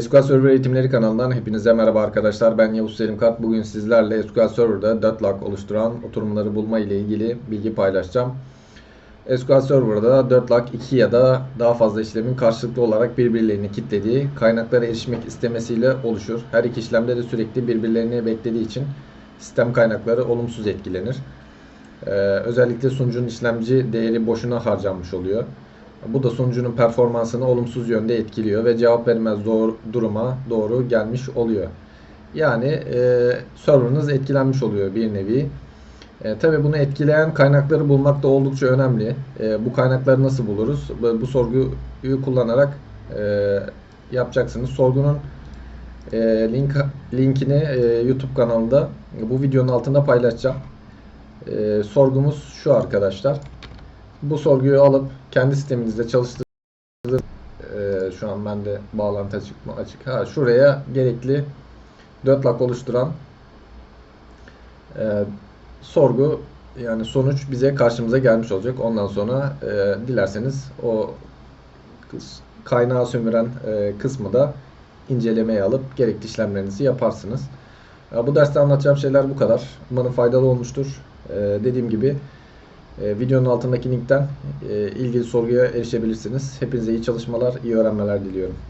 SQL Server Eğitimleri kanalından hepinize merhaba arkadaşlar. Ben Yavuz Selim Kat. Bugün sizlerle SQL Server'da deadlock oluşturan oturumları bulma ile ilgili bilgi paylaşacağım. SQL Server'da deadlock 2 ya da daha fazla işlemin karşılıklı olarak birbirlerini kilitlediği, kaynaklara erişmek istemesiyle oluşur. Her iki işlemde de sürekli birbirlerini beklediği için sistem kaynakları olumsuz etkilenir. Ee, özellikle sunucunun işlemci değeri boşuna harcanmış oluyor. Bu da sunucunun performansını olumsuz yönde etkiliyor ve cevap vermez doğru, duruma doğru gelmiş oluyor. Yani e, serverınız etkilenmiş oluyor bir nevi. E, Tabi bunu etkileyen kaynakları bulmak da oldukça önemli. E, bu kaynakları nasıl buluruz? Bu, bu sorguyu kullanarak e, yapacaksınız. Sorgunun e, link linkini e, YouTube kanalında bu videonun altında paylaşacağım. E, sorgumuz şu arkadaşlar. Bu sorguyu alıp kendi sisteminizde çalıştır. E, şu an bende bağlantı açık mı? Açık. Ha, şuraya gerekli dörtlak oluşturan e, sorgu yani sonuç bize karşımıza gelmiş olacak. Ondan sonra e, dilerseniz o kaynağı sömüren e, kısmı da incelemeye alıp gerekli işlemlerinizi yaparsınız. Ya, bu derste anlatacağım şeyler bu kadar. Umarım faydalı olmuştur. E, dediğim gibi e, videonun altındaki linkten e, ilgili sorguya erişebilirsiniz. Hepinize iyi çalışmalar, iyi öğrenmeler diliyorum.